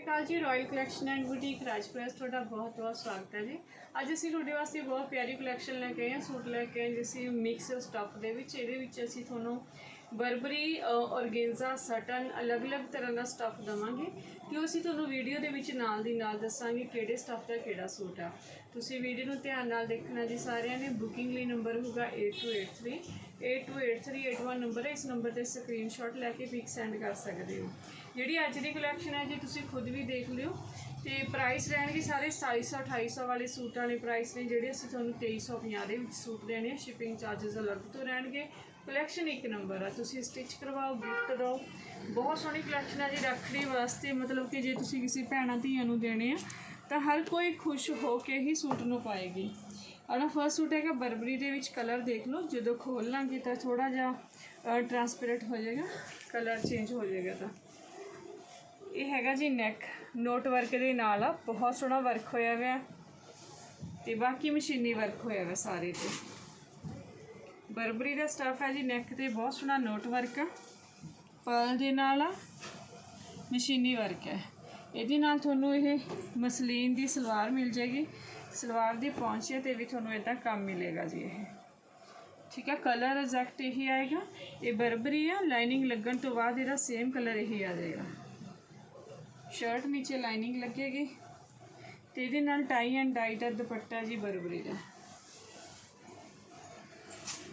Akal ji royal collection and boutique ਰਾਜਪ੍ਰੈਸ ਤੁਹਾਡਾ ਬਹੁਤ ਬਹੁਤ ਸਵਾਗਤ ਹੈ ਜੀ। ਅੱਜ ਅਸੀਂ ਤੁਹਾਡੇ ਵਾਸਤੇ ਬਹੁਤ ਪਿਆਰੀ ਕਲੈਕਸ਼ਨ ਲੈ ਕੇ ਆਏ ਹਾਂ, ਸੂਟ ਲੈ ਕੇ ਆਏ ਜਿਸ ਮਿਕਸ ਸਟੱਫ ਦੇ ਵਿੱਚ। ਇਹਦੇ ਵਿੱਚ ਅਸੀਂ ਤੁਹਾਨੂੰ ਬਰਬਰੀ ਔਰਗੇਂਜ਼ਾ ਸਟਨ ਅਲੱਗ-ਅਲੱਗ ਤਰ੍ਹਾਂ ਦਾ ਸਟੱਫ ਦਵਾਂਗੇ ਤੇ ਉਹ ਅਸੀਂ ਤੁਹਾਨੂੰ ਵੀਡੀਓ ਦੇ ਵਿੱਚ ਨਾਲ ਦੀ ਨਾਲ ਦੱਸਾਂਗੇ ਕਿਹੜੇ ਸਟੱਫ ਦਾ ਕਿਹੜਾ ਸੂਟ ਆ। ਤੁਸੀਂ ਵੀਡੀਓ ਨੂੰ ਧਿਆਨ ਨਾਲ ਦੇਖਣਾ ਜੀ, ਸਾਰਿਆਂ ਨੇ ਬੁਕਿੰਗ ਲਈ ਨੰਬਰ ਹੋਊਗਾ 8283 828381 ਨੰਬਰ ਹੈ। ਇਸ ਨੰਬਰ ਤੇ ਸਕਰੀਨਸ਼ਾਟ ਲੈ ਕੇ ਪਿਕ ਸੈਂਡ ਕਰ ਸਕਦੇ ਹੋ। ਜਿਹੜੀ ਅੱਜ ਦੀ ਕਲੈਕਸ਼ਨ ਹੈ ਜੀ, ਤੁਸੀਂ ਖੁਦ ਵੀ ਦੇਖ ਲਿਓ। ਤੇ ਪ੍ਰਾਈਸ ਰਹਿਣਗੇ ਸਾਰੇ 2700 2800 ਵਾਲੇ ਸੂਟਾਂ ਦੇ ਪ੍ਰਾਈਸ ਨੇ ਜਿਹੜੇ ਅਸੀਂ ਤੁਹਾਨੂੰ 2350 ਦੇ ਵਿੱਚ ਸੂਟ ਦੇਣੇ ਆ। ਸ਼ਿਪਿੰਗ ਚਾਰजेस ਅਲੱਗ ਤੋਂ ਰਹਿਣਗੇ। ਕਲੈਕਸ਼ਨ ਇੱਕ ਨੰਬਰ ਆ। ਤੁਸੀਂ ਸਟਿਚ ਕਰਵਾਓ ਗਿਫਟ ਦਿਓ। ਬਹੁਤ ਸੋਹਣੀ ਕਲੈਕਸ਼ਨ ਆ ਜੀ ਰੱਖੜੀ ਵਾਸਤੇ। ਮਤਲਬ ਕਿ ਜੇ ਤੁਸੀਂ ਕਿਸੇ ਭੈਣਾਂ ਧੀਆਂ ਨੂੰ ਦੇਣੇ ਆ, ਤਾਂ ਹਰ ਕੋਈ ਖੁਸ਼ ਹੋ ਕੇ ਹੀ ਸੂਟ ਨੂੰ ਪਾਏਗੀ। ਆਹ ਫਰਸਟ ਸੂਟ ਹੈਗਾ ਬਰਬਰੀ ਦੇ ਵਿੱਚ ਕਲਰ ਦੇਖ ਲਓ। ਜਦੋਂ ਖੋਲ ਲਾਂਗੇ ਤਾਂ ਥੋੜਾ ਜਿਹਾ ਟਰਾਂਸਪੇਰੈਂਟ ਹੋ ਜਾਏਗਾ ਕਲਰ ਚੇਂਜ ਹੋ ਜਾਏਗਾ ਤਾਂ। ਇਹ ਹੈਗਾ ਜੀ ਨੈਕ, ਨੋਟ ਵਰਕ ਦੇ ਨਾਲ ਆ, ਬਹੁਤ ਸੋਹਣਾ ਵਰਕ ਹੋਇਆ ਹੋਇਆ ਹੈ। ਤੇ ਬਾਕੀ ਮਸ਼ੀਨੀ ਵਰਕ ਹੋਇਆ ਹੋਇਆ ਸਾਰੇ ਤੇ। ਬਰਬਰੀ ਦਾ ਸਟਫ ਹੈ ਜੀ ਨੈਕ ਤੇ, ਬਹੁਤ ਸੋਹਣਾ ਨੋਟ ਵਰਕ ਆ। ਪਰਲ ਦੇ ਨਾਲ ਆ, ਮਸ਼ੀਨੀ ਵਰਕ ਹੈ। ਇਹਦੇ ਨਾਲ ਤੁਹਾਨੂੰ ਇਹ ਮਸਲੀਨ ਦੀ ਸਲਵਾਰ ਮਿਲ ਜਾਏਗੀ। ਸਲਵਾਰ ਦੀ ਪੌਂਚੇ ਤੇ ਵੀ ਤੁਹਾਨੂੰ ਇਦਾਂ ਕੰਮ ਮਿਲੇਗਾ ਜੀ ਇਹ। ਠੀਕ ਹੈ ਕਲਰ ਐਗਜ਼ੈਕਟ ਇਹੀ ਆਏਗਾ। ਇਹ ਬਰਬਰੀ ਆ ਲਾਈਨਿੰਗ ਲੱਗਣ ਤੋਂ ਬਾਅਦ ਇਹਦਾ ਸੇਮ ਕਲਰ ਇਹੀ ਆ ਜਾਏਗਾ। ਸ਼ਰਟ ਨੀਚੇ ਲਾਈਨਿੰਗ ਲੱਗੇਗੀ ਤੇ ਇਹਦੇ ਨਾਲ ਟਾਈ ਐਂਡ ਡਾਈ ਦਾ ਦੁਪੱਟਾ ਜੀ ਬਰਬਰੀ ਦਾ।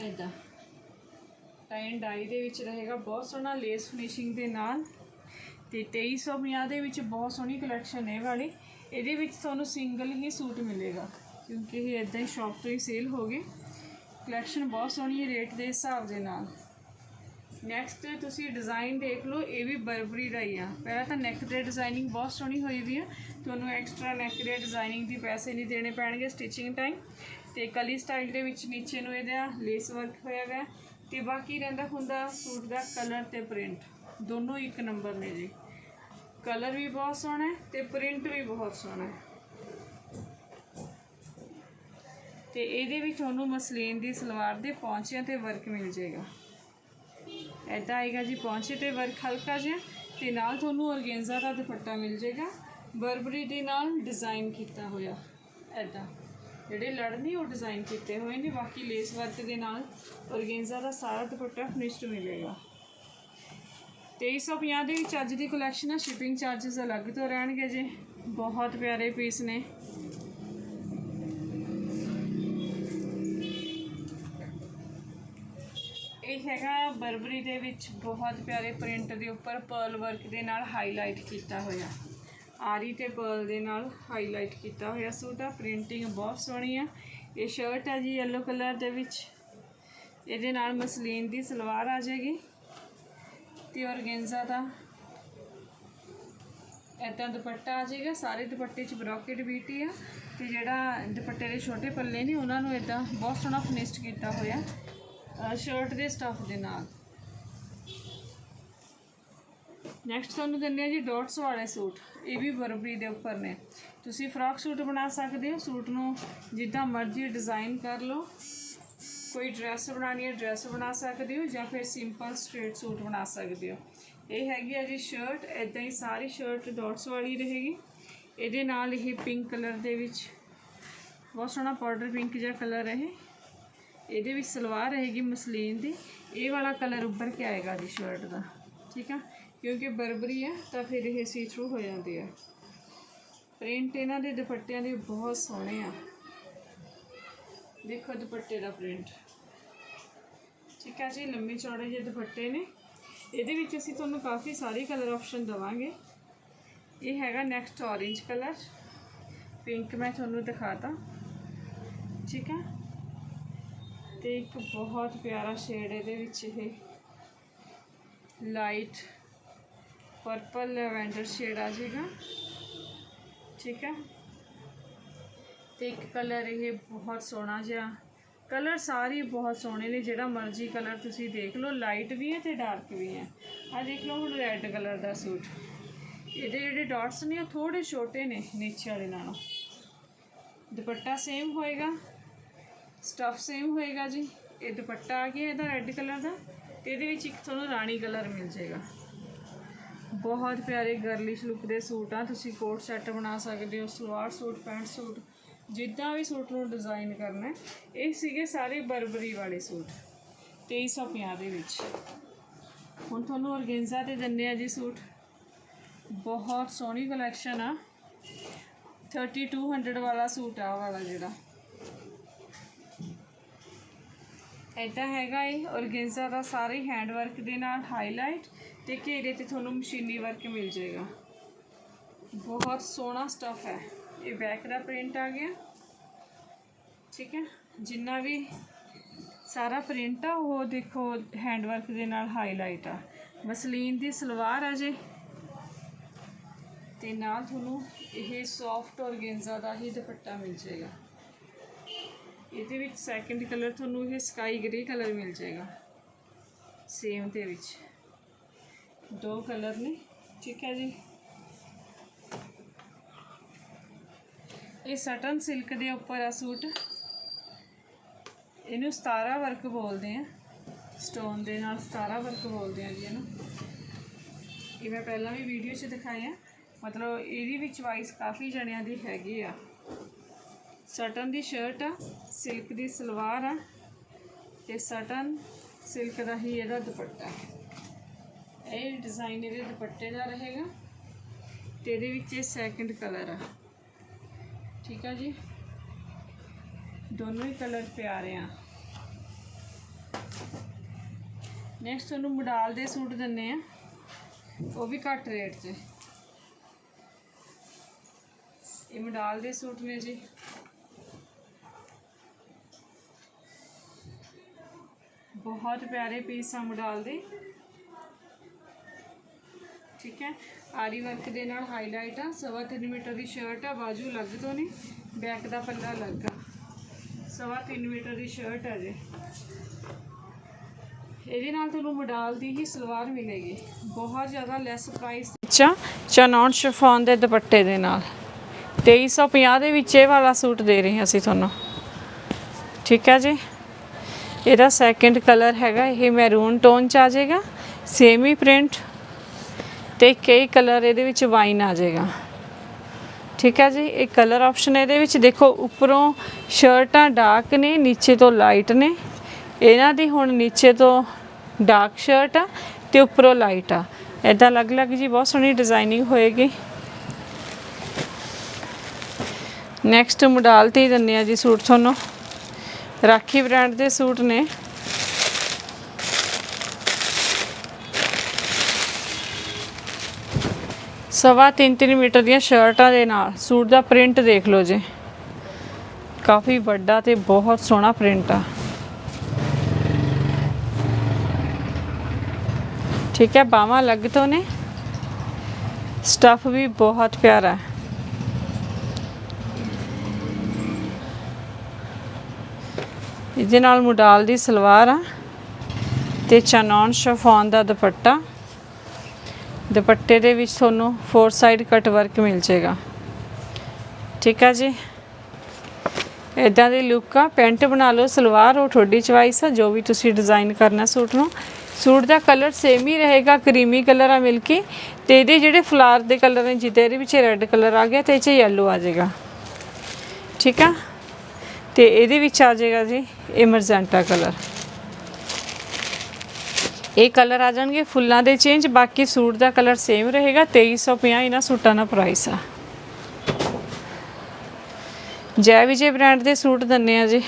ਇਦਾਂ ਟਾਈ ਐਂਡ ਡਾਈ ਦੇ ਵਿੱਚ ਰਹੇਗਾ ਬਹੁਤ ਸੋਹਣਾ ਲੇਸ ਫਿਨਿਸ਼ਿੰਗ ਦੇ ਨਾਲ ਤੇ 2350 ਦੇ ਵਿੱਚ ਬਹੁਤ ਸੋਹਣੀ ਕਲੈਕਸ਼ਨ ਹੈ ਵਾਲੀ। ਇਹਦੇ ਵਿੱਚ ਤੁਹਾਨੂੰ ਸਿੰਗਲ ਹੀ ਸੂਟ ਮਿਲੇਗਾ ਕਿਉਂਕਿ ਇਹ ਇਦਾਂ ਹੀ ਸ਼ਾਪ ਤੋਂ ਹੀ ਸੇਲ ਹੋ ਗਏ ਕਲੈਕਸ਼ਨ ਬਹੁਤ ਸੋਹਣੀ ਹੈ ਰੇਟ ਦੇ ਹਿਸਾਬ ਦੇ ਨਾਲ। ਨੈਕਸਟ ਤੁਸੀਂ ਡਿਜ਼ਾਈਨ ਦੇਖ ਲਓ, ਇਹ ਵੀ ਬਰਬਰੀ ਦਾ ਹੀ ਆ। ਪਹਿਲਾਂ ਤਾਂ ਨੈਕ ਦੇ ਡਿਜ਼ਾਈਨਿੰਗ ਬਹੁਤ ਸੋਹਣੀ ਹੋਈ ਵੀ ਆ। ਤੁਹਾਨੂੰ ਐਕਸਟਰਾ ਨੈਕ ਦੇ ਡਿਜ਼ਾਈਨਿੰਗ ਦੀ ਪੈਸੇ ਨਹੀਂ ਦੇਣੇ ਪੈਣਗੇ ਸਟਿਚਿੰਗ ਟਾਈਮ ਤੇ ਕਲੀ ਸਟਾਈਲ ਦੇ ਵਿੱਚ ਨੀਚੇ ਨੂੰ ਇਹਦਾ ਲੇਸ ਵਰਕ ਹੋਇਆ ਗਿਆ ਤੇ ਬਾਕੀ ਰਹਿੰਦਾ ਹੁੰਦਾ ਸੂਟ ਦਾ ਕਲਰ ਤੇ ਪ੍ਰਿੰਟ ਦੋਨੋਂ ਇੱਕ ਨੰਬਰ ਨੇ ਜੀ। ਕਲਰ ਵੀ ਬਹੁਤ ਸੋਹਣਾ ਹੈ ਤੇ ਪ੍ਰਿੰਟ ਵੀ ਬਹੁਤ ਸੋਹਣਾ ਹੈ। ਤੇ ਇਹਦੇ ਵਿੱਚ ਤੁਹਾਨੂੰ ਮਸਲੀਨ ਦੀ ਸਲਵਾਰ ਦੇ ਪੌਂਚਿਆਂ ਤੇ ਵਰਕ ਮਿਲ ਜਾਏਗਾ। ਐਦਾਂ ਆਏਗਾ ਜੀ, ਪੌਂਚੇ ਤੇ ਵਰਕ ਹਲਕਾ ਜਿਹਾ ਤੇ ਨਾਲ ਤੁਹਾਨੂੰ ਔਰਗੇਂਜ਼ਾ ਦਾ ਦੁਪੱਟਾ ਮਿਲ ਜਾਏਗਾ। ਬਰਬਰੀ ਦੇ ਨਾਲ ਡਿਜ਼ਾਈਨ ਕੀਤਾ ਹੋਇਆ ਐਦਾਂ ਜਿਹੜੇ ਲੜ ਨਹੀਂ ਉਹ ਡਿਜ਼ਾਈਨ ਕੀਤੇ ਹੋਏ ਨੇ, ਬਾਕੀ ਲੇਸ ਵਰਕ ਦੇ ਨਾਲ ਔਰਗੇਂਜ਼ਾ ਦਾ ਸਾਰਾ ਦੁਪੱਟਾ ਫਿਨਿਸ਼ਡ ਮਿਲੇਗਾ। 2350 ਦੇ ਵਿੱਚ ਅੱਜ ਦੀ ਕਲੈਕਸ਼ਨ ਆ ਸ਼ਿਪਿੰਗ ਚਾਰजेस ਅਲੱਗ ਤੋਂ ਰਹਿਣਗੇ ਜੀ। ਬਹੁਤ ਪਿਆਰੇ ਪੀਸ ਨੇ। ਹੈਗਾ ਬਰਬਰੀ ਦੇ ਵਿੱਚ ਬਹੁਤ ਪਿਆਰੇ ਪ੍ਰਿੰਟ ਦੇ ਉੱਪਰ ਪਰਲ ਵਰਕ ਦੇ ਨਾਲ ਹਾਈਲਾਈਟ ਕੀਤਾ ਹੋਇਆ। ਆਰੀ ਤੇ ਪਰਲ ਦੇ ਨਾਲ ਹਾਈਲਾਈਟ ਕੀਤਾ ਹੋਇਆ। ਸੂਟ ਆ ਪ੍ਰਿੰਟਿੰਗ ਬਹੁਤ ਸੋਹਣੀ ਆ ਇਹ ਸ਼ਰਟ ਹੈ ਜੀ yellow ਕਲਰ ਦੇ ਵਿੱਚ। ਇਹਦੇ ਨਾਲ ਮਸਲੀਨ ਦੀ ਸਲਵਾਰ ਆ ਜਾਏਗੀ ਤੇ ਔਰਗੇਂਜ਼ਾ ਦਾ ਏਦਾਂ ਦੁਪੱਟਾ ਆ ਜਾਏਗਾ। ਸਾਰੇ ਦੁਪੱਟੇ 'ਚ ਬਰੋਕੇਟ ਬੀਟੀ ਆ ਤੇ ਜਿਹੜਾ ਦੁਪੱਟੇ ਦੇ ਛੋਟੇ ਪੱਲੇ ਨੇ, ਉਹਨਾਂ ਨੂੰ ਏਦਾਂ ਬਹੁਤ ਸੋਹਣਾ ਫਿਨਿਸ਼ਡ ਕੀਤਾ ਹੋਇਆ। ਸ਼ਰਟ ਦੇ ਸਟਫ ਦੇ ਨਾਲ। ਨੈਕਸਟ ਤੁਹਾਨੂੰ ਦਿੰਦੇ ਆ ਜੀ ਡਾਟਸ ਵਾਲੇ ਸੂਟ। ਇਹ ਵੀ ਬਰਬਰੀ ਦੇ ਉੱਪਰ ਨੇ। ਤੁਸੀਂ ਫਰਾਕ ਸੂਟ ਬਣਾ ਸਕਦੇ ਹੋ। ਸੂਟ ਨੂੰ ਜਿੱਦਾਂ ਮਰਜ਼ੀ ਡਿਜ਼ਾਈਨ ਕਰ ਲਓ। ਕੋਈ ਡਰੈਸ ਬਣਾਉਣੀ ਹੈ ਡਰੈਸ ਬਣਾ ਸਕਦੇ ਹੋ ਜਾਂ ਫਿਰ ਸਿੰਪਲ ਸਟ੍ਰੇਟ ਸੂਟ ਬਣਾ ਸਕਦੇ ਹੋ। ਇਹ ਹੈਗੀ ਆ ਜੀ ਸ਼ਰਟ ਇਦਾਂ ਹੀ ਸਾਰੀ ਸ਼ਰਟ ਡਾਟਸ ਵਾਲੀ ਰਹੇਗੀ। ਇਹਦੇ ਨਾਲ ਇਹ ਪਿੰਕ ਕਲਰ ਦੇ ਵਿੱਚ। ਬਹੁਤ ਸੋਹਣਾ ਪਾਊਡਰ ਪਿੰਕ ਜਿਹਾ ਕਲਰ ਹੈ ਇਹ। ਇਹਦੇ ਵਿੱਚ ਸਲਵਾਰ ਰਹੇਗੀ ਮਸਲੀਨ ਦੀ। ਇਹ ਵਾਲਾ ਕਲਰ ਉੱਭਰ ਕੇ ਆਏਗਾ ਜੀ ਸ਼ਰਟ ਦਾ। ਠੀਕ ਆ? ਕਿਉਂਕਿ ਬਰਬਰੀ ਹੈ ਤਾਂ ਫਿਰ ਇਹ ਸੀ ਥਰੂ ਹੋ ਜਾਂਦੀ ਹੈ ਪ੍ਰਿੰਟ ਇਹਨਾਂ ਦੇ ਦੁਪੱਟਿਆਂ ਦੇ ਬਹੁਤ ਸੋਹਣੇ ਆ। ਦੇਖੋ ਦੁਪੱਟੇ ਦਾ ਪ੍ਰਿੰਟ ਠੀਕ ਆ ਜੀ, ਲੰਮੇ ਚੌੜੇ ਜਿਹੇ ਦੁਪੱਟੇ ਨੇ। ਇਹਦੇ ਵਿੱਚ ਅਸੀਂ ਤੁਹਾਨੂੰ ਕਾਫੀ ਸਾਰੇ ਕਲਰ ਆਪਸ਼ਨ ਦਵਾਂਗੇ। ਇਹ ਹੈਗਾ ਨੈਕਸਟ orange ਕਲਰ। ਪਿੰਕ ਮੈਂ ਤੁਹਾਨੂੰ ਦਿਖਾਤਾ। ਠੀਕ ਆ? ਤੇ ਇੱਕ ਬਹੁਤ ਪਿਆਰਾ ਸ਼ੇਡ ਇਹਦੇ ਵਿੱਚ ਇਹ ਲਾਈਟ ਪਰਪਲ ਲੈਵੈਂਡਰ ਸ਼ੇਡ ਆ ਜਾਏਗਾ ਠੀਕ ਹੈ? ਤੇ ਇੱਕ ਕਲਰ ਇਹ ਬਹੁਤ ਸੋਹਣਾ ਜਿਹਾ ਕਲਰ ਸਾਰੇ ਬਹੁਤ ਸੋਹਣੇ ਨੇ, ਜਿਹੜਾ ਮਰਜ਼ੀ ਕਲਰ ਤੁਸੀਂ ਦੇਖ ਲਓ ਲਾਈਟ ਵੀ ਹੈ ਤੇ ਡਾਰਕ ਵੀ ਹੈ। ਆ ਦੇਖ ਲਓ ਹੁਣ ਰੈੱਡ ਕਲਰ ਦਾ ਸੂਟ। ਇਹਦੇ ਜਿਹੜੇ ਡਾਟਸ ਨੇ ਉਹ ਥੋੜੇ ਛੋਟੇ ਨੇ, ਨੀਚੇ ਵਾਲੇ ਨਾਲੋਂ। ਦੁਪੱਟਾ ਸੇਮ ਹੋਏਗਾ। ਸਟਫ ਸੇਮ ਹੋਏਗਾ ਜੀ। ਇਹ ਦੁਪੱਟਾ ਆ ਗਿਆ, ਇਹਦਾ ਰੈੱਡ ਕਲਰ ਦਾ। ਤੇ ਇਹਦੇ ਵਿੱਚ ਇੱਕ ਤੁਹਾਨੂੰ ਰਾਣੀ ਕਲਰ ਮਿਲ ਜਾਏਗਾ। ਬਹੁਤ ਪਿਆਰੇ ਗਰਲਿਸ਼ ਲੁੱਕ ਦੇ ਸੂਟ ਆ। ਤੁਸੀਂ ਕੋਟ ਸੈੱਟ ਬਣਾ ਸਕਦੇ ਹੋ, ਸਲਵਾਰ ਸੂਟ ਪੈਂਟ ਸੂਟ, ਜਿੱਦਾਂ ਵੀ ਸੂਟ ਨੂੰ ਡਿਜ਼ਾਈਨ ਕਰਨਾ ਇਹ ਸੀਗੇ ਸਾਰੇ ਬਰਬਰੀ ਵਾਲੇ ਸੂਟ 2350 ਦੇ ਵਿੱਚ। ਹੁਣ ਤੁਹਾਨੂੰ ਔਰਗੇਂਜ਼ਾ ਤੇ ਦਿੰਨੇ ਆ ਜੀ ਸੂਟ। ਬਹੁਤ ਸੋਹਣੀ ਕਲੈਕਸ਼ਨ ਆ। 3200 ਵਾਲਾ ਸੂਟ ਆ ਆਹ ਵਾਲਾ ਜਿਹੜਾ। ਇੱਦਾਂ ਹੈਗਾ ਇਹ ਔਰਗੇਂਜ਼ਾ ਦਾ ਸਾਰੇ ਹੈਂਡ ਵਰਕ ਦੇ ਨਾਲ ਹਾਈਲਾਈਟ ਤੇ ਘੇਰੇ ਤੇ ਤੁਹਾਨੂੰ ਮਸ਼ੀਨੀ ਵਰਕ ਮਿਲ ਜਾਏਗਾ। ਬਹੁਤ ਸੋਹਣਾ ਸਟਫ ਹੈ। ਇਹ ਬੈਕ ਦਾ ਪ੍ਰਿੰਟ ਆ ਗਿਆ। ਠੀਕ ਹੈ? ਜਿੰਨਾ ਵੀ ਸਾਰਾ ਪ੍ਰਿੰਟ ਆ, ਉਹ ਦੇਖੋ ਹੈਂਡ ਵਰਕ ਦੇ ਨਾਲ ਹਾਈਲਾਈਟ ਆ। ਮਸਲੀਨ ਦੀ ਸਲਵਾਰ ਆ ਜੇ। ਤੇ ਨਾਲ ਤੁਹਾਨੂੰ ਇਹ ਸੌਫਟ ਔਰਗੇਂਜ਼ਾ ਦਾ ਹੀ ਦੁਪੱਟਾ ਮਿਲ ਜਾਏਗਾ। ਇਹਦੇ ਵਿੱਚ ਸੈਕੰਡ ਕਲਰ ਤੁਹਾਨੂੰ ਇਹ ਸਕਾਈ ਗ੍ਰੇ ਕਲਰ ਮਿਲ ਜਾਏਗਾ। ਸੇਮ ਦੇ ਵਿੱਚ। ਦੋ ਕਲਰ ਨੇ, ਠੀਕ ਹੈ ਜੀ। ਇਹ ਸਟਨ ਸਿਲਕ ਦੇ ਉੱਪਰ ਆ ਸੂਟ। ਇਹਨੂੰ ਸਤਾਰਾ ਵਰਕ ਬੋਲਦੇ ਆ। ਸਟੋਨ ਦੇ ਨਾਲ ਸਤਾਰਾ ਵਰਕ ਬੋਲਦੇ ਆ ਜੀ ਇਹਨੂੰ। ਇਹ ਮੈਂ ਪਹਿਲਾਂ ਵੀ ਵੀਡੀਓ 'ਚ ਦਿਖਾਇਆ ਮਤਲਬ ਇਹਦੀ ਵਿੱਚ ਵਾਈਸ ਕਾਫੀ ਜਣਿਆਂ ਦੀ ਹੈਗੀ ਆ। ਸਟਨ ਦੀ ਸ਼ਰਟ ਆ ਸਿਲਕ ਦੀ ਸਲਵਾਰ ਆ ਤੇ ਸਟਨ ਸਿਲਕ ਦਾ ਹੀ ਇਹਦਾ ਦੁਪੱਟਾ ਇਹ ਡਿਜ਼ਾਈਨ ਇਹਦੇ ਦੁਪੱਟੇ ਦਾ ਰਹੇਗਾ ਤੇ ਇਹਦੇ ਵਿੱਚ ਇਹ ਸੈਕੰਡ ਕਲਰ ਆ। ਠੀਕ ਆ ਜੀ? ਦੋਨੋਂ ਹੀ ਕਲਰ ਪਿਆਰੇ ਆ। ਨੈਕਸਟ ਤੁਹਾਨੂੰ ਮਡਾਲ ਦੇ ਸੂਟ ਦਿੰਨੇ ਆ। ਉਹ ਵੀ ਘੱਟ ਰੇਟ 'ਚ ਇਹ ਮਡਾਲ ਦੇ ਸੂਟ ਨੇ ਜੀ। ਬਹੁਤ ਪਿਆਰੇ ਪੀਸ ਆ ਮਡਾਲ ਦੇ। ਠੀਕ ਹੈ? ਆਰੀ ਵਰਕ ਦੇ ਨਾਲ ਹਾਈਲਾਈਟ ਆ, ਸਵਾ ਤਿੰਨ ਮੀਟਰ ਦੀ ਸ਼ਰਟ ਆ, ਬਾਜੂ ਲੱਗ ਤੋਂ ਨਹੀਂ ਬੈਕ ਦਾ ਪੱਲਾ ਲੱਗਾ ਸਵਾ ਤਿੰਨ ਮੀਟਰ ਦੀ ਸ਼ਰਟ ਹੈ ਜੀ। ਇਹਦੇ ਨਾਲ ਤੁਹਾਨੂੰ ਮਡਾਲ ਦੀ ਹੀ ਸਲਵਾਰ ਮਿਲੇਗੀ। ਬਹੁਤ ਜ਼ਿਆਦਾ ਲੈਸ ਪ੍ਰਾਈਸ ਚਾ ਚਨੌਨ ਸ਼ਿਫੋਨ ਦੇ ਦੁਪੱਟੇ ਦੇ ਨਾਲ। 2350 ਦੇ ਵਿੱਚ ਇਹ ਵਾਲਾ ਸੂਟ ਦੇ ਰਹੇ ਹਾਂ ਅਸੀਂ ਤੁਹਾਨੂੰ। ਠੀਕ ਹੈ ਜੀ? ਇਹਦਾ ਸੈਕੰਡ ਕਲਰ ਹੈਗਾ, ਇਹ ਮੈਰੂਨ ਟੋਨ ਚ ਆ ਜਾਏਗਾ ਸੇਮੀ ਪ੍ਰਿੰਟ ਤੇ ਕਈ ਕਲਰ ਇਹਦੇ ਵਿੱਚ ਵਾਈਨ ਆ ਜਾਏਗਾ। ਠੀਕ ਹੈ ਜੀ, ਇਹ ਕਲਰ ਆਪਸ਼ਨ ਇਹਦੇ ਵਿੱਚ ਦੇਖੋ, ਉੱਪਰੋਂ ਸ਼ਰਟਾਂ ਡਾਰਕ ਨੇ, ਨੀਚੇ ਤੋਂ ਲਾਈਟ ਨੇ। ਇਹਨਾਂ ਦੀ ਹੁਣ ਨੀਚੇ ਤੋਂ ਡਾਰਕ ਸ਼ਰਟ ਆ ਤੇ ਉੱਪਰੋਂ ਲਾਈਟ ਆ। ਇਦਾਂ ਅਲੱਗ-ਅਲੱਗ ਜੀ, ਬਹੁਤ ਸੋਹਣੀ ਡਿਜ਼ਾਈਨਿੰਗ ਹੋਏਗੀ। ਨੈਕਸਟ ਮੋਡਲ ਤੇ ਹੀ ਦਿੰਨੇ ਆ ਜੀ ਸੂਟ ਤੁਹਾਨੂੰ। ਰਾਖੀ ਬ੍ਰਾਂਡ ਦੇ ਸੂਟ ਨੇ। ਸਵਾ ਤਿੰਨ ਤਿੰਨ ਮੀਟਰ ਦੀਆਂ ਸ਼ਰਟਾਂ ਦੇ ਨਾਲ ਸੂਟ ਦਾ ਪ੍ਰਿੰਟ ਦੇਖ ਲਓ ਜੀ। ਕਾਫੀ ਵੱਡਾ ਤੇ ਬਹੁਤ ਸੋਹਣਾ ਪ੍ਰਿੰਟ ਆ। ਠੀਕ ਹੈ, ਬਾਹਾਂ ਲੱਗ ਤੋਂ ਨੇ। ਸਟਫ ਵੀ ਬਹੁਤ ਪਿਆਰਾ ਹੈ। ਇਹਦੇ ਨਾਲ ਮੁਡਾਲ ਦੀ ਸਲਵਾਰ ਆ ਤੇ ਚਨੌਨ ਸ਼ਫੋਨ ਦਾ ਦੁਪੱਟਾ। ਦੁਪੱਟੇ ਦੇ ਵਿੱਚ ਤੁਹਾਨੂੰ ਫੋਰ ਸਾਈਡ ਕਟ ਵਰਕ ਮਿਲ ਜਾਏਗਾ। ਠੀਕ ਆ ਜੀ? ਇਦਾਂ ਦੀ ਲੁੱਕ ਆ। ਪੈਂਟ ਬਣਾ ਲਓ, ਸਲਵਾਰ, ਉਹ ਤੁਹਾਡੀ ਚੁਆਇਸ ਆ। ਜੋ ਵੀ ਤੁਸੀਂ ਡਿਜ਼ਾਈਨ ਕਰਨਾ ਸੂਟ ਨੂੰ। ਸੂਟ ਦਾ ਕਲਰ ਸੇਮ ਹੀ ਰਹੇਗਾ ਕਰੀਮੀ ਕਲਰ ਆ ਮਿਲ ਕੇ। ਤੇ ਇਹਦੇ ਜਿਹੜੇ ਫਲਾਰ ਦੇ ਕਲਰ ਨੇ, ਜਿਹਦੇ ਇਹਦੇ ਵਿੱਚ ਰੈੱਡ ਕਲਰ ਆ ਗਿਆ ਤੇ ਇਹ 'ਚ ਯੈਲੋ ਆ ਜਾਏਗਾ। ਠੀਕ ਆ? ਤੇ ਇਹਦੇ ਵਿੱਚ ਆ ਜਾਏਗਾ ਜੀ ਇਹ ਮਰਜੈਂਟਾ ਕਲਰ। ਇਹ ਕਲਰ ਆ ਜਾਣਗੇ ਫੁੱਲਾਂ ਦੇ ਚੇਂਜ ਬਾਕੀ ਸੂਟ ਦਾ ਕਲਰ ਸੇਮ ਰਹੇਗਾ 2350 ਇਹਨਾਂ ਸੂਟਾਂ ਦਾ ਪ੍ਰਾਈਸ ਆ। ਜੈ ਵਿਜੇ ਬ੍ਰਾਂਡ ਦੇ ਸੂਟ ਦਿੰਨੇ ਆ ਜੀ।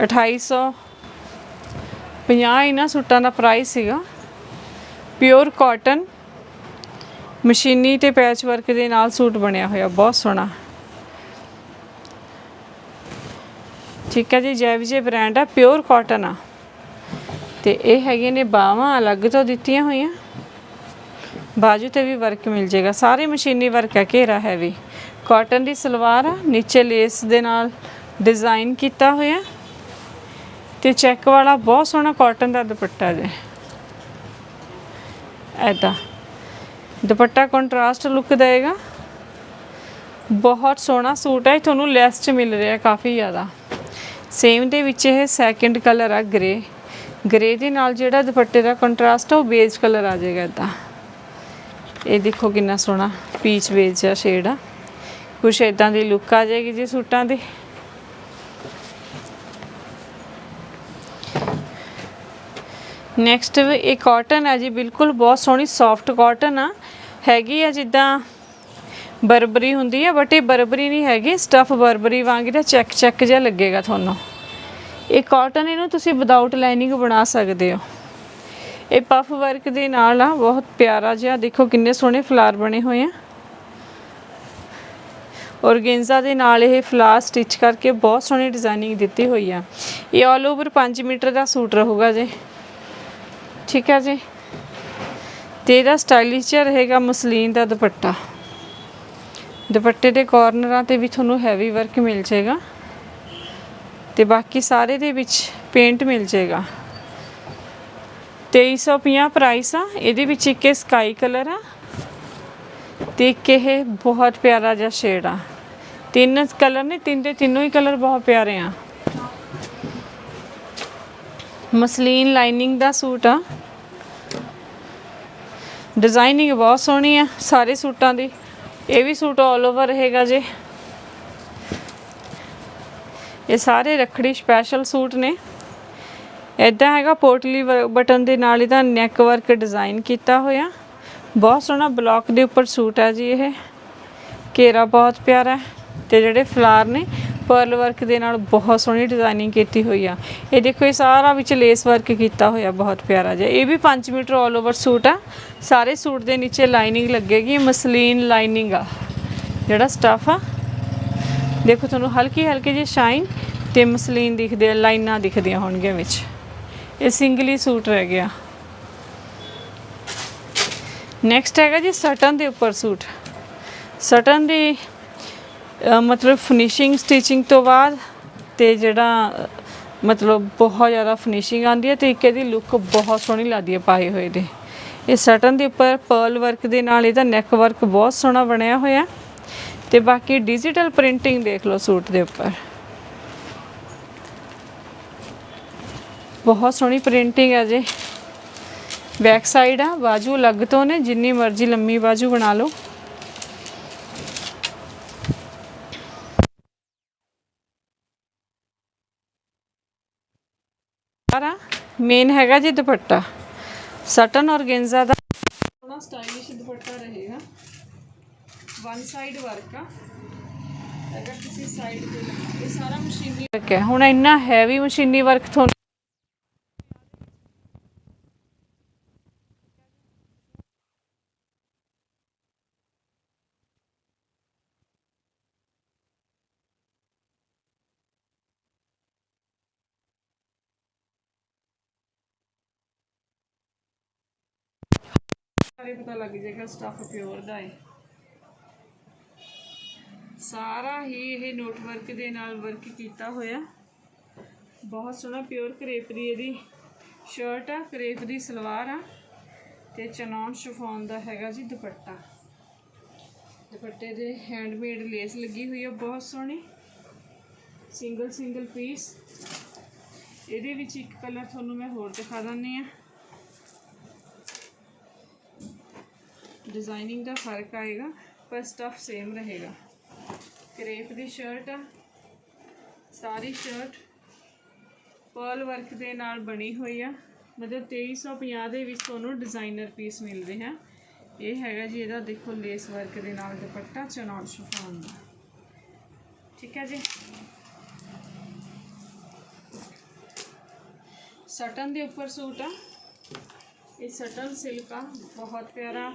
2850 ਇਹਨਾਂ ਸੂਟਾਂ ਦਾ ਪ੍ਰਾਈਸ ਸੀਗਾ। ਪਿਓਰ ਕਾਟਨ ਮਸ਼ੀਨੀ ਤੇ ਪੈਚ ਵਰਕ ਦੇ ਨਾਲ ਸੂਟ ਬਣਿਆ ਹੋਇਆ, ਬਹੁਤ ਸੋਹਣਾ। ਠੀਕ ਹੈ ਜੀ, ਜੈ ਵਿਜੇ ਬ੍ਰਾਂਡ ਆ ਪਿਓਰ ਕਾਟਨ ਆ। ਤੇ ਇਹ ਹੈਗੇ ਨੇ ਬਾਹਾਂ, ਅਲੱਗ ਤੋਂ ਦਿੱਤੀਆਂ ਹੋਈਆਂ। ਬਾਜੂ ਤੇ ਵੀ ਵਰਕ ਮਿਲ ਜਾਏਗਾ। ਸਾਰੇ ਮਸ਼ੀਨੀ ਵਰਕ ਹੈ ਘੇਰਾ ਹੈ ਵੀ ਕਾਟਨ ਦੀ ਸਲਵਾਰ ਆ, ਨੀਚੇ ਲੇਸ ਦੇ ਨਾਲ ਡਿਜ਼ਾਈਨ ਕੀਤਾ ਹੋਇਆ। ਤੇ ਚੈੱਕ ਵਾਲਾ ਬਹੁਤ ਸੋਹਣਾ ਕਾਟਨ ਦਾ ਦੁਪੱਟਾ ਜੇ। ਐਦਾ। ਦੁਪੱਟਾ ਕੰਟਰਾਸਟ ਲੁੱਕ ਦੇਗਾ ਬਹੁਤ ਸੋਹਣਾ ਸੂਟ ਹੈ ਤੁਹਾਨੂੰ ਲੈਸ 'ਚ ਮਿਲ ਰਿਹਾ, ਕਾਫੀ ਜ਼ਿਆਦਾ। ਸੇਮ ਦੇ ਵਿੱਚ ਇਹ ਸੈਕੰਡ ਕਲਰ ਆ ਗ੍ਰੇ ਗ੍ਰੇ ਦੇ ਨਾਲ ਜਿਹੜਾ ਦੁਪੱਟੇ ਦਾ ਕੰਟਰਾਸਟ ਆ, ਉਹ ਬੇਜ ਕਲਰ ਆ ਜਾਏਗਾ ਇਦਾਂ ਇਹ ਦੇਖੋ ਕਿੰਨਾ ਸੋਹਣਾ ਪੀਚ ਵੇਜ ਜਿਹਾ ਸ਼ੇਡ ਆ। ਕੁਛ ਇਦਾਂ ਦੀ ਲੁੱਕ ਆ ਜਾਏਗੀ ਜੀ ਸੂਟਾਂ ਦੀ। ਨੈਕਸਟ ਇਹ ਕਾਟਨ ਆ ਜੀ, ਬਿਲਕੁਲ ਬਹੁਤ ਸੋਹਣੀ ਸੌਫਟ ਕਾਟਨ ਆ। ਹੈਗੀ ਆ ਜਿੱਦਾਂ ਬਰਬਰੀ ਹੁੰਦੀ ਹੈ ਬਟ ਇਹ ਬਰਬਰੀ ਨਹੀਂ ਹੈਗੀ ਸਟਫ ਬਰਬਰੀ ਵਾਂਗ ਦਾ ਚੈੱਕ ਚੈੱਕ ਜਿਹਾ ਲੱਗੇਗਾ ਤੁਹਾਨੂੰ। ਇਹ ਕਾਟਨ ਇਹਨੂੰ ਤੁਸੀਂ ਵਿਦਆਊਟ ਲਾਈਨਿੰਗ ਬਣਾ ਸਕਦੇ ਹੋ। ਇਹ ਪਫ ਵਰਕ ਦੇ ਨਾਲ ਆ, ਬਹੁਤ ਪਿਆਰਾ ਜਿਹਾ, ਦੇਖੋ ਕਿੰਨੇ ਸੋਹਣੇ ਫਲਾਰ ਬਣੇ ਹੋਏ ਆ। ਔਰਗੇਂਜ਼ਾ ਦੇ ਨਾਲ ਇਹ ਫਲਾਰ ਸਟਿਚ ਕਰਕੇ ਬਹੁਤ ਸੋਹਣੀ ਡਿਜ਼ਾਈਨਿੰਗ ਦਿੱਤੀ ਹੋਈ ਆ। ਇਹ ਆਲ ਓਵਰ 5 ਮੀਟਰ ਦਾ ਸੂਟ ਰਹੂਗਾ ਜੀ। ਠੀਕ ਹੈ ਜੀ? ਤੇ ਇਹਦਾ ਸਟਾਈਲਿਸ਼ ਜਿਹਾ ਰਹੇਗਾ ਮਸਲੀਨ ਦਾ ਦੁਪੱਟਾ। ਦੁਪੱਟੇ ਦੇ ਕਾਰਨਰਾਂ ਤੇ ਵੀ ਤੁਹਾਨੂੰ ਹੈਵੀ ਵਰਕ ਮਿਲ ਜਾਏਗਾ। ਤੇ ਬਾਕੀ ਸਾਰੇ ਦੇ ਵਿੱਚ ਪੇਂਟ ਮਿਲ ਜਾਏਗਾ। 2350 ਪ੍ਰਾਈਸ ਆ, ਇਹਦੇ ਵਿੱਚ ਇੱਕ ਇਹ ਸਕਾਈ ਕਲਰ ਆ ਤੇ ਇੱਕ ਇਹ ਬਹੁਤ ਪਿਆਰਾ ਜਿਹਾ ਸ਼ੇਡ ਆ। ਤਿੰਨ ਕਲਰ ਨੇ, ਤਿੰਨ ਦੇ ਤਿੰਨੋਂ ਹੀ ਕਲਰ ਬਹੁਤ ਪਿਆਰੇ ਆ। ਮਸਲੀਨ ਲਾਈਨਿੰਗ ਦਾ ਸੂਟ ਆ। ਡਿਜ਼ਾਈਨਿੰਗ ਬਹੁਤ ਸੋਹਣੀ ਆ, ਸਾਰੇ ਸੂਟਾਂ ਦੀ। ਇਹ ਵੀ ਸੂਟ ਆਲ ਓਵਰ ਹੈਗਾ ਜੇ। ਇਹ ਸਾਰੇ ਰੱਖੜੀ ਸਪੈਸ਼ਲ ਸੂਟ ਨੇ। ਇਦਾਂ ਹੈਗਾ ਪੋਟਲੀ ਬਟਨ ਦੇ ਨਾਲ ਇਹਦਾ ਨੈਕ ਵਰਕ ਡਿਜ਼ਾਈਨ ਕੀਤਾ ਹੋਇਆ। ਬਹੁਤ ਸੋਹਣਾ ਬਲੌਕ ਦੇ ਉੱਪਰ ਸੂਟ ਹੈ ਜੀ ਇਹ। ਘੇਰਾ ਬਹੁਤ ਪਿਆਰਾ ਹੈ ਤੇ ਜਿਹੜੇ ਫਲਾਰ ਨੇ ਪਰਲ ਵਰਕ ਦੇ ਨਾਲ ਬਹੁਤ ਸੋਹਣੀ ਡਿਜ਼ਾਈਨਿੰਗ ਕੀਤੀ ਹੋਈ ਆ। ਇਹ ਦੇਖੋ, ਇਹ ਸਾਰਾ ਵਿੱਚ ਲੇਸ ਵਰਕ ਕੀਤਾ ਹੋਇਆ, ਬਹੁਤ ਪਿਆਰਾ ਜਿਹਾ। ਇਹ ਵੀ 5 ਮੀਟਰ ਆਲ ਓਵਰ ਸੂਟ ਆ। ਸਾਰੇ ਸੂਟ ਦੇ ਨੀਚੇ ਲਾਈਨਿੰਗ ਲੱਗੇਗੀ ਮਸਲੀਨ ਲਾਈਨਿੰਗ ਆ। ਜਿਹੜਾ ਸਟਫ ਆ। ਦੇਖੋ, ਤੁਹਾਨੂੰ ਹਲਕੀ ਹਲਕੀ ਜਿਹੀ ਸ਼ਾਈਨ ਤੇ ਮਸਲੀਨ ਦਿਖਦੇ ਆ, ਲਾਈਨਾਂ ਦਿਖਦੀਆਂ ਹੋਣਗੀਆਂ ਵਿੱਚ। ਇਹ ਸਿੰਗਲੀ ਸੂਟ ਰਹਿ ਗਿਆ। ਨੈਕਸਟ ਹੈਗਾ ਜੀ ਸਟਨ ਦੇ ਉੱਪਰ ਸੂਟ। ਸਟਨ ਦੀ ਮਤਲਬ ਫਿਨਿਸ਼ਿੰਗ ਸਟਿਚਿੰਗ ਤੋਂ ਬਾਅਦ ਤੇ ਜਿਹੜਾ ਮਤਲਬ ਬਹੁਤ ਜ਼ਿਆਦਾ ਫਿਨਿਸ਼ਿੰਗ ਆਉਂਦੀ ਹੈ ਤੇ ਇੱਕ ਇਹਦੀ ਲੁੱਕ ਬਹੁਤ ਸੋਹਣੀ ਲੱਗਦੀ ਹੈ ਪਾਏ ਹੋਏ ਦੇ। ਇਹ ਸਟਨ ਦੇ ਉੱਪਰ ਪਰਲ ਵਰਕ ਦੇ ਨਾਲ ਇਹਦਾ ਨੈਕ ਵਰਕ ਬਹੁਤ ਸੋਹਣਾ ਬਣਿਆ ਹੋਇਆ ਤੇ ਬਾਕੀ ਡਿਜੀਟਲ ਪ੍ਰਿੰਟਿੰਗ ਦੇਖ ਲਓ ਸੂਟ ਦੇ ਉੱਪਰ। ਬਹੁਤ ਸੋਹਣੀ ਪ੍ਰਿੰਟਿੰਗ ਹੈ ਜੀ। ਬੈਕ ਸਾਈਡ ਆ, ਬਾਜੂ ਅਲੱਗ ਤੋਂ ਨੇ, ਜਿੰਨੀ ਮਰਜ਼ੀ ਲੰਮੀ ਬਾਜੂ ਬਣਾ ਲਓ ਸਾਰਾ ਮੇਨ ਹੈਗਾ ਜੀ ਦੁਪੱਟਾ। ਸਟਨ ਔਰ ਗੇਂਜ਼ਾ ਦਾ ਥੋੜਾ ਸਟਾਈਲਿਸ਼ ਦੁਪੱਟਾ ਰਹੇਗਾ। ਵਨ ਸਾਈਡ ਵਰਕ ਆ। ਅਗਰ ਕਿਸੇ ਸਾਈਡ ਤੇ ਇਹ ਸਾਰਾ ਮਸ਼ੀਨੀ ਵਰਕ ਹੈ। ਹੁਣ ਇੰਨਾ ਹੈਵੀ ਮਸ਼ੀਨੀ ਵਰਕ ਤੁਹਾਨੂੰ ਸਾਰੇ ਪਤਾ ਲੱਗ ਜਾਏਗਾ ਸਟਫ ਪਿਓਰ ਦਾ ਹੈ ਸਾਰਾ ਹੀ ਇਹ ਨੋਟ ਵਰਕ ਦੇ ਨਾਲ ਵਰਕ ਕੀਤਾ ਹੋਇਆ। ਬਹੁਤ ਸੋਹਣਾ ਪਿਓਰ ਕਰੇਪ ਦੀ ਇਹਦੀ ਸ਼ਰਟ ਆ ਕਰੇਪ ਦੀ ਸਲਵਾਰ ਆ। ਤੇ ਚਨੌਨ ਸ਼ਿਫੋਨ ਦਾ ਹੈਗਾ ਜੀ ਦੁਪੱਟਾ। ਦੁਪੱਟੇ ਦੇ ਹੈਂਡਮੇਡ ਲੇਸ ਲੱਗੀ ਹੋਈ ਆ, ਬਹੁਤ ਸੋਹਣੀ। ਸਿੰਗਲ ਸਿੰਗਲ ਪੀਸ ਇਹਦੇ ਵਿੱਚ ਇੱਕ ਕਲਰ ਤੁਹਾਨੂੰ ਮੈਂ ਹੋਰ ਦਿਖਾ ਦਿੰਨੀ ਆ। ਡਿਜ਼ਾਈਨਿੰਗ ਦਾ ਫ਼ਰਕ ਆਏਗਾ, ਪਰ ਸਟਫ ਸੇਮ ਰਹੇਗਾ। ਕਰੇਪ ਦੀ ਸ਼ਰਟ ਆ, ਸਾਰੀ ਸ਼ਰਟ ਪਰਲ ਵਰਕ ਦੇ ਨਾਲ ਬਣੀ ਹੋਈ ਆ। ਮਤਲਬ 2350 ਦੇ ਵਿੱਚ ਤੁਹਾਨੂੰ ਡਿਜ਼ਾਈਨਰ ਪੀਸ ਮਿਲਦੇ ਹੈ ਇਹ ਹੈਗਾ ਜੀ, ਇਹਦਾ ਦੇਖੋ ਲੇਸ ਵਰਕ ਦੇ ਨਾਲ ਦੁਪੱਟਾ ਚਨੌਨ ਸ਼ਿਫੋਨ ਦਾ। ਠੀਕ ਹੈ ਜੀ? ਸਟਨ ਦੇ ਉੱਪਰ ਸੂਟ ਆ। ਇਹ ਸਟਨ ਸਿਲਕ ਆ, ਬਹੁਤ ਪਿਆਰਾ।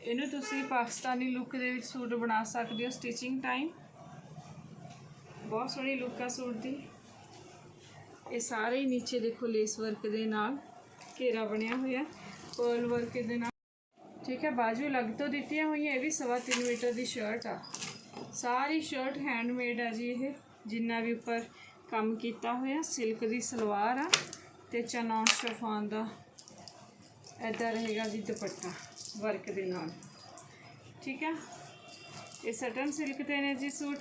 ਇਹਨੂੰ ਤੁਸੀਂ ਪਾਕਿਸਤਾਨੀ ਲੁੱਕ ਦੇ ਵਿੱਚ ਸੂਟ ਬਣਾ ਸਕਦੇ ਹੋ ਸਟਿਚਿੰਗ ਟਾਈਮ ਬਹੁਤ ਸੋਹਣੀ ਲੁੱਕ ਆ ਸੂਟ ਦੀ। ਇਹ ਸਾਰੇ ਹੀ ਨੀਚੇ ਦੇਖੋ ਲੇਸ ਵਰਕ ਦੇ ਨਾਲ ਘੇਰਾ ਬਣਿਆ ਹੋਇਆ ਪਰਲ ਵਰਕ ਦੇ ਨਾਲ। ਠੀਕ ਹੈ, ਬਾਜੂ ਲੱਗ ਤੋਂ ਦਿੱਤੀਆਂ ਹੋਈਆਂ, ਇਹ ਵੀ ਸਵਾ ਤਿੰਨ ਮੀਟਰ ਦੀ ਸ਼ਰਟ ਆ। ਸਾਰੀ ਸ਼ਰਟ ਹੈਂਡਮੇਡ ਆ ਜੀ ਇਹ, ਜਿੰਨਾ ਵੀ ਉੱਪਰ ਕੰਮ ਕੀਤਾ ਹੋਇਆ ਸਿਲਕ ਦੀ ਸਲਵਾਰ ਆ ਤੇ ਚਨੌਨ ਸ਼ਫਾਨ ਦਾ। ਐਦਾਂ ਰਹੇਗਾ ਜੀ ਦੁਪੱਟਾ। ਵਰਕ ਦੇ ਨਾਲ। ਠੀਕ ਹੈ ਇਹ ਸਟਨ ਸਿਲਕ ਤੇ ਨੇ ਜੀ ਸੂਟ।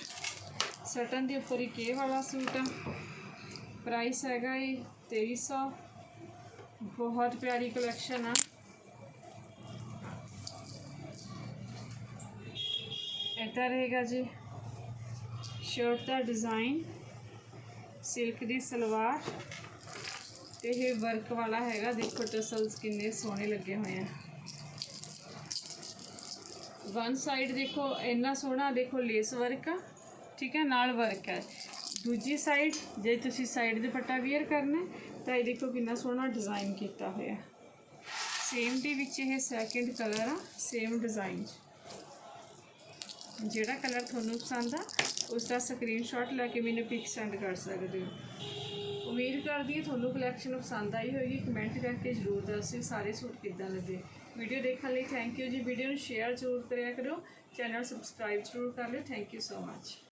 ਸਟਨ ਦੇ ਉੱਪਰ ਹੀ ਕੇ ਵਾਲਾ ਸੂਟ ਆ। ਪ੍ਰਾਈਸ ਹੈਗਾ ਇਹ 2300 ਬਹੁਤ ਪਿਆਰੀ ਕਲੈਕਸ਼ਨ ਆ। ਦੁਪੱਟਾ ਰਹੇਗਾ ਜੀ। ਸ਼ਰਟ ਦਾ ਡਿਜ਼ਾਈਨ ਸਿਲਕ ਦੀ ਸਲਵਾਰ। ਤੇ ਇਹ ਵਰਕ ਵਾਲਾ ਹੈਗਾ। ਦੇਖੋ ਟਸਲਸ ਕਿੰਨੇ ਸੋਹਣੇ ਲੱਗੇ ਹੋਏ ਆ। ਵਨ ਸਾਈਡ ਦੇਖੋ, ਇੰਨਾ ਸੋਹਣਾ ਦੇਖੋ ਲੇਸ ਵਰਕ ਆ, ਠੀਕ ਹੈ, ਨਾਲ ਵਰਕ ਹੈ। ਦੂਜੀ ਸਾਈਡ ਜੇ ਤੁਸੀਂ ਸਾਈਡ ਦੁਪੱਟਾ ਵੀਅਰ ਕਰਨਾ ਤਾਂ ਇਹ ਦੇਖੋ ਕਿੰਨਾ ਸੋਹਣਾ ਡਿਜ਼ਾਈਨ ਕੀਤਾ ਹੋਇਆ ਸੇਮ ਦੇ ਵਿੱਚ ਇਹ ਸੈਕਿੰਡ ਕਲਰ ਆ ਸੇਮ ਡਿਜ਼ਾਈਨ ਜਿਹੜਾ ਕਲਰ ਤੁਹਾਨੂੰ ਪਸੰਦ ਆ ਉਸ ਦਾ ਸਕਰੀਨਸ਼ਾਟ ਲੈ ਕੇ ਮੈਨੂੰ ਪਿਕ ਸੈਂਡ ਕਰ ਸਕਦੇ ਹੋ। ਉਮੀਦ ਕਰਦੀ ਹਾਂ ਤੁਹਾਨੂੰ ਕਲੈਕਸ਼ਨ ਪਸੰਦ ਆਈ ਹੋਵੇਗੀ ਕਮੈਂਟ ਕਰਕੇ ਜ਼ਰੂਰ ਦੱਸਿਓ ਸਾਰੇ ਸੂਟ ਕਿੱਦਾਂ ਲੱਗੇ। ਵੀਡੀਓ ਦੇਖਣ ਲਈ ਥੈਂਕ ਯੂ ਜੀ। ਵੀਡੀਓ ਨੂੰ ਸ਼ੇਅਰ ਜ਼ਰੂਰ ਕਰਿਆ ਕਰੋ। ਚੈਨਲ ਸਬਸਕ੍ਰਾਈਬ ਜ਼ਰੂਰ ਕਰ ਲਿਓ। Thank you so much